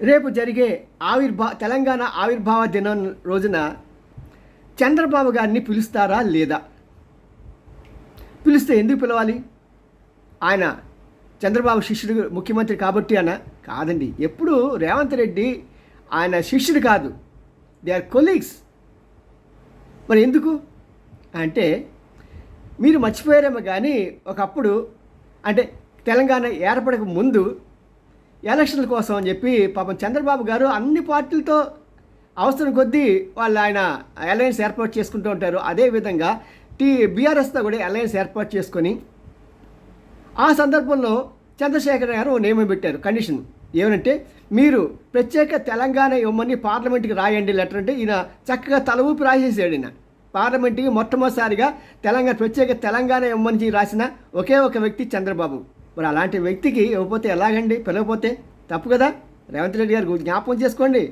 రేపు జరిగే ఆవిర్భా తెలంగాణ ఆవిర్భావ దినం రోజున చంద్రబాబు గారిని పిలుస్తారా లేదా? పిలిస్తే ఎందుకు పిలవాలి? ఆయన చంద్రబాబు శిష్యుడు ముఖ్యమంత్రి కాబట్టి అన్న కాదండి. ఎప్పుడు రేవంత్ రెడ్డి ఆయన శిష్యుడు కాదు. దే ఆర్ కొలీగ్స్ మరి ఎందుకు? అంటే మీరు మర్చిపోయారేమో కానీ ఒకప్పుడు అంటే తెలంగాణ ఏర్పడక ముందు ఎలక్షన్ల కోసం అని చెప్పి పాపం చంద్రబాబు గారు అన్ని పార్టీలతో అవసరం కొద్దీ వాళ్ళు ఆయన అలయన్స్ ఏర్పాటు చేసుకుంటూ ఉంటారు. అదేవిధంగా టీ బీఆర్ఎస్తో కూడా అలయన్స్ ఏర్పాటు చేసుకొని ఆ సందర్భంలో చంద్రశేఖర్ గారు ఓ నియమం పెట్టారు. కండిషన్ ఏమంటే మీరు ప్రత్యేక తెలంగాణ ఇవ్వమని పార్లమెంట్కి రాయండి లెటర్ అంటే ఈయన చక్కగా తల ఊపి రాసేసాడు ఈయన. పార్లమెంట్కి మొట్టమొదటిసారిగా తెలంగాణ ప్రత్యేక తెలంగాణ ఇవ్వమని రాసిన ఒకే ఒక వ్యక్తి చంద్రబాబు. మరి అలాంటి వ్యక్తికి ఇవ్వకపోతే ఎలాగండి? పిలవకపోతే తప్పు కదా? రేవంత్ రెడ్డి గారు జ్ఞాపకం చేసుకోండి.